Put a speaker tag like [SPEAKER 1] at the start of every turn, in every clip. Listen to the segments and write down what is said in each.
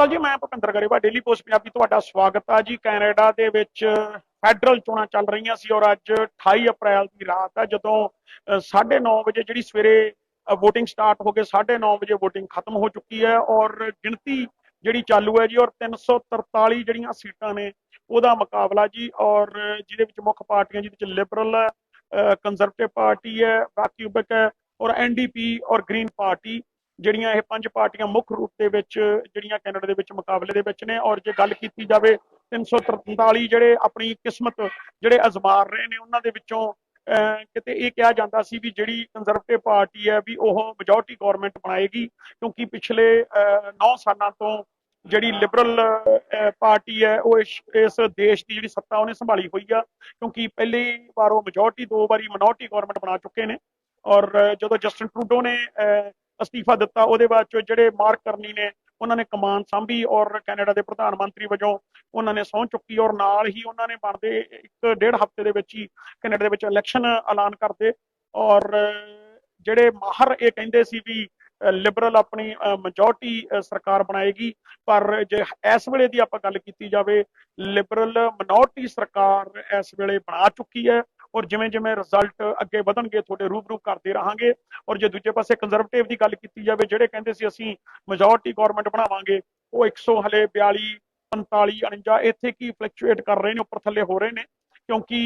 [SPEAKER 1] ਸਤਿ ਜੀ, ਮੈਂ ਭੁਪਿੰਦਰ ਗਰੇਵਾ ਡੇਲੀ ਪੋਸਟ ਪੰਜਾਬੀ ਤੁਹਾਡਾ ਸਵਾਗਤ ਆ ਜੀ। ਕੈਨੇਡਾ ਦੇ ਵਿੱਚ ਫੈਡਰਲ ਚੋਣਾਂ ਚੱਲ ਰਹੀਆਂ ਸੀ ਔਰ ਅੱਜ 28 ਅਪ੍ਰੈਲ ਦੀ ਰਾਤ ਆ, ਜਦੋਂ 9:30 ਵਜੇ ਜਿਹੜੀ ਸਵੇਰੇ VOTING ਸਟਾਰਟ ਹੋ ਕੇ 9:30 ਵਜੇ VOTING ਖਤਮ ਹੋ ਚੁੱਕੀ ਹੈ ਔਰ ਗਿਣਤੀ ਜਿਹੜੀ ਚਾਲੂ ਹੈ ਜੀ, ਔਰ 343 ਜਿਹੜੀਆਂ ਸੀਟਾਂ ਨੇ, ਉਹਦਾ ਮੁਕਾਬਲਾ ਜੀ, ਔਰ ਜਿਹਦੇ ਵਿੱਚ ਮੁੱਖ ਪਾਰਟੀਆਂ, ਜਿਹਦੇ ਵਿੱਚ ਲਿਬਰਲ ਹੈ ਕੰਜ਼ਰਵੇਟਿਵ ਪਾਰਟੀ ਹੈ ਬਾਕੀਊਬਕ ਹੈ ਔਰ ਐਨਡੀਪੀ ਔਰ ਗ੍ਰੀਨ ਪਾਰਟੀ ਜਿਹੜੀਆਂ ਇਹ ਪੰਜ ਪਾਰਟੀਆਂ ਮੁੱਖ ਰੂਪ ਦੇ ਵਿੱਚ ਜਿਹੜੀਆਂ ਕੈਨੇਡਾ ਦੇ ਵਿੱਚ ਮੁਕਾਬਲੇ ਦੇ ਵਿੱਚ ਨੇ ਔਰ ਜੇ ਗੱਲ ਕੀਤੀ ਜਾਵੇ 343 ਜਿਹੜੇ ਆਪਣੀ ਕਿਸਮਤ ਜਿਹੜੇ ਅਜ਼ਮਾਰ ਰਹੇ ਨੇ ਉਹਨਾਂ ਦੇ ਵਿੱਚੋਂ ਅਹ, ਕਿਤੇ ਇਹ ਕਿਹਾ ਜਾਂਦਾ ਸੀ ਵੀ ਜਿਹੜੀ ਕੰਜ਼ਰਵੇਟਿਵ ਪਾਰਟੀ ਹੈ ਵੀ ਉਹ ਮੈਜੋਰਟੀ ਗਵਰਨਮੈਂਟ ਬਣਾਏਗੀ ਕਿਉਂਕਿ ਪਿਛਲੇ 9 ਸਾਲਾਂ ਤੋਂ ਜਿਹੜੀ ਲਿਬਰਲ ਪਾਰਟੀ ਹੈ ਉਹ ਇਸ ਦੇਸ਼ ਦੀ ਜਿਹੜੀ ਸੱਤਾ ਉਹਨੇ ਸੰਭਾਲੀ ਹੋਈ ਆ ਕਿਉਂਕਿ ਪਹਿਲੀ ਵਾਰ ਉਹ ਮੈਜੋਰਟੀ ਦੋ ਵਾਰੀ ਮਿਨੋਰਟੀ ਗਵਰਨਮੈਂਟ ਬਣਾ ਚੁੱਕੇ ਨੇ ਔਰ ਜਦੋਂ ਜਸਟਨ ਟਰੂਡੋ ਨੇ ਅਹ, ਅਸਤੀਫਾ ਦਿੱਤਾ। ਉਹਦੇ ਬਾਅਦ ਚ ਜਿਹੜੇ ਮਾਰਕ ਕਰਨੀ ਨੇ, ਉਹਨਾਂ ਨੇ ਕਮਾਨ ਸੰਭੀ ਔਰ ਕੈਨੇਡਾ ਦੇ ਪ੍ਰਧਾਨ ਮੰਤਰੀ ਵਜੋਂ ਉਹਨਾਂ ਨੇ ਸਹੁੰ ਚੁੱਕੀ ਔਰ ਨਾਲ ਹੀ ਉਹਨਾਂ ਨੇ ਬਣਦੇ ਇੱਕ ਡੇਢ ਹਫ਼ਤੇ ਦੇ ਵਿੱਚ ਹੀ ਕੈਨੇਡਾ ਦੇ ਵਿੱਚ ਇਲੈਕਸ਼ਨ ਐਲਾਨ ਕਰਦੇ। ਔਰ ਜਿਹੜੇ ਮਾਹਰ ਇਹ ਕਹਿੰਦੇ ਸੀ ਵੀ ਲਿਬਰਲ ਆਪਣੀ ਮੈਜੋਰਟੀ ਸਰਕਾਰ ਬਣਾਏਗੀ, ਪਰ ਜੇ ਇਸ ਵੇਲੇ ਦੀ ਆਪਾਂ ਗੱਲ ਕੀਤੀ ਜਾਵੇ ਲਿਬਰਲ ਮਿਨੋਰਟੀ ਸਰਕਾਰ ਇਸ ਵੇਲੇ ਬਣਾ ਚੁੱਕੀ ਹੈ। ਔਰ ਜਿਵੇਂ ਜਿਵੇਂ ਰਿਜ਼ਲਟ ਅੱਗੇ ਵਧਣਗੇ, ਤੁਹਾਡੇ ਰੂਬਰੂ ਕਰਦੇ ਰਹਾਂਗੇ। ਔਰ ਜੇ ਦੂਜੇ ਪਾਸੇ ਕੰਜ਼ਰਵੇਟਿਵ ਦੀ ਗੱਲ ਕੀਤੀ ਜਾਵੇ, ਜਿਹੜੇ ਕਹਿੰਦੇ ਸੀ ਅਸੀਂ ਮੈਜੋਰਟੀ ਗਵਰਨਮੈਂਟ ਬਣਾਵਾਂਗੇ, ਉਹ 100 ਹਲੇ 42 45 49 ਇੱਥੇ ਕੀ ਫਲੈਕਚੁਏਟ ਕਰ ਰਹੇ ਨੇ, ਉੱਪਰ ਥੱਲੇ ਹੋ ਰਹੇ ਨੇ। ਕਿਉਂਕਿ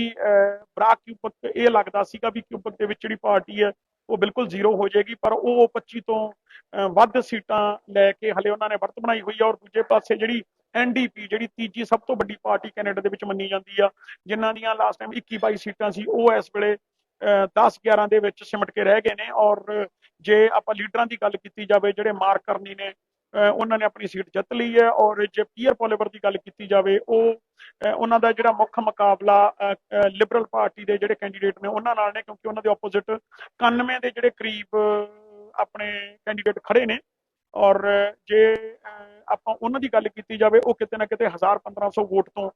[SPEAKER 1] ਬਰਾਕ ਕਿਊਬਕ ਇਹ ਲੱਗਦਾ ਸੀਗਾ ਵੀ ਕਿਊਬਕ ਦੇ ਵਿੱਚ ਜਿਹੜੀ ਪਾਰਟੀ ਹੈ, ਉਹ ਬਿਲਕੁਲ ਜ਼ੀਰੋ ਹੋ ਜਾਏਗੀ। ਪਰ ਉਹ 25 ਤੋਂ ਵੱਧ ਸੀਟਾਂ ਲੈ ਕੇ ਹਲੇ ਉਹਨਾਂ ਨੇ ਵਰਤ ਬਣਾਈ ਹੋਈ ਹੈ ਔਰ ਦੂਜੇ ਪਾਸੇ ਜਿਹੜੀ ਐਨਡੀਪੀ ਜਿਹੜੀ ਤੀਜੀ ਸਭ ਤੋਂ ਵੱਡੀ ਪਾਰਟੀ ਕੈਨੇਡਾ ਦੇ ਵਿੱਚ ਮੰਨੀ ਜਾਂਦੀ ਆ, ਜਿਨ੍ਹਾਂ ਦੀਆਂ ਲਾਸਟ ਟਾਈਮ 21 22 ਸੀਟਾਂ ਸੀ, ਉਹ ਇਸ ਵੇਲੇ 10 11 ਦੇ ਵਿੱਚ ਸਿਮਟ ਕੇ ਰਹਿ ਗਏ ਨੇ ਔਰ ਜੇ ਆਪਾਂ ਲੀਡਰਾਂ ਦੀ ਗੱਲ ਕੀਤੀ ਜਾਵੇ, ਜਿਹੜੇ ਮਾਰਕ ਕਰਨੀ ਨੇ ਉਹਨਾਂ ਨੇ ਆਪਣੀ ਸੀਟ ਜਿੱਤ ਲਈ ਹੈ ਔਰ ਜੇ ਪੀਅਰ ਪੋਲੀਵਰ ਦੀ ਗੱਲ ਕੀਤੀ ਜਾਵੇ, ਉਹ ਉਹਨਾਂ ਦਾ ਜਿਹੜਾ ਮੁੱਖ ਮੁਕਾਬਲਾ ਲਿਬਰਲ ਪਾਰਟੀ ਦੇ ਜਿਹੜੇ ਕੈਂਡੀਡੇਟ ਨੇ, ਉਹਨਾਂ ਨਾਲ ਨੇ ਕਿਉਂਕਿ ਉਹਨਾਂ ਦੇ ਆਪੋਜ਼ਿਟ 91 ਦੇ ਜਿਹੜੇ ਕਰੀਬ ਆਪਣੇ ਕੈਂਡੀਡੇਟ ਖੜੇ ਨੇ। ਔਰ ਜੇ ਆਪਾਂ ਉਹਨਾਂ ਦੀ ਗੱਲ ਕੀਤੀ ਜਾਵੇ ਉਹ ਕਿਤੇ ਨਾ ਕਿਤੇ 1000 1500 ਵੋਟ ਤੋਂ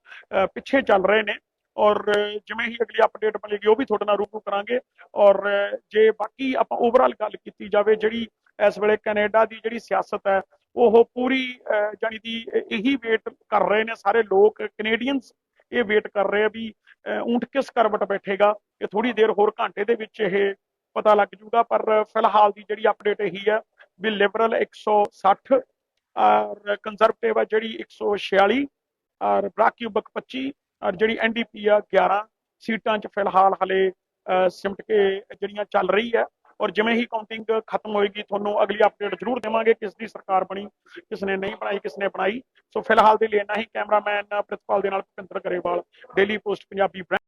[SPEAKER 1] ਪਿੱਛੇ ਚੱਲ ਰਹੇ ਨੇ। ਔਰ ਜਿਵੇਂ ਹੀ ਅਗਲੀ ਅਪਡੇਟ ਮਿਲੇਗੀ ਉਹ ਵੀ ਤੁਹਾਡੇ ਨਾਲ ਰੂਬਰੂ ਕਰਾਂਗੇ। ਔਰ ਜੇ ਬਾਕੀ ਆਪਾਂ ਓਵਰਆਲ ਗੱਲ ਕੀਤੀ ਜਾਵੇ ਜਿਹੜੀ ਇਸ ਵੇਲੇ ਕੈਨੇਡਾ ਦੀ ਜਿਹੜੀ ਸਿਆਸਤ ਹੈ ਉਹ ਪੂਰੀ ਅਹ, ਜਾਣੀ ਦੀ ਇਹੀ ਵੇਟ ਕਰ ਰਹੇ ਨੇ ਸਾਰੇ ਲੋਕ ਕੈਨੇਡੀਅਨਸ ਇਹ ਵੇਟ ਕਰ ਰਹੇ ਆ ਵੀ ਊਂਠ ਕਿਸ ਕਰਵਟ ਬੈਠੇਗਾ। ਇਹ ਥੋੜੀ ਦੇਰ ਹੋਰ ਘੰਟੇ ਦੇ ਵਿੱਚ ਇਹ ਪਤਾ ਲੱਗ ਜੂਗਾ ਪਰ ਫਿਲਹਾਲ ਦੀ ਜਿਹੜੀ ਅਪਡੇਟ ਇਹੀ ਹੈ ਵੀ ਲਿਬਰਲ 160 ਔਰ ਕੰਜ਼ਰਵੇਟਿਵ ਆ ਜਿਹੜੀ 146 ਔਰ ਬ੍ਰਾਕਿਊਬਕ 25 ਔਰ ਜਿਹੜੀ ਐਨਡੀਪੀ ਆ 11 ਸੀਟਾਂ 'ਚ ਫਿਲਹਾਲ ਹਲੇ ਸਿਮਟ ਕੇ ਜਿਹੜੀਆਂ ਚੱਲ ਰਹੀ ਹੈ ਔਰ ਜਿਵੇਂ ਹੀ ਕਾਊਂਟਿੰਗ ਖਤਮ ਹੋਏਗੀ, ਤੁਹਾਨੂੰ ਅਗਲੀ ਅਪਡੇਟ ਜ਼ਰੂਰ ਦੇਵਾਂਗੇ ਕਿਸ ਦੀ ਸਰਕਾਰ ਬਣੀ, ਕਿਸ ਨੇ ਨਹੀਂ ਬਣਾਈ, ਕਿਸ ਨੇ ਬਣਾਈ। ਸੋ ਫਿਲਹਾਲ ਦੇ ਲਈ ਇੰਨਾ ਹੀ, ਕੈਮਰਾਮੈਨ ਪ੍ਰਿਤਪਾਲ ਦੇ ਨਾਲ ਭੁਪਿੰਦਰ ਗਰੇਵਾਲ ਡੇਲੀ ਪੋਸਟ ਪੰਜਾਬੀ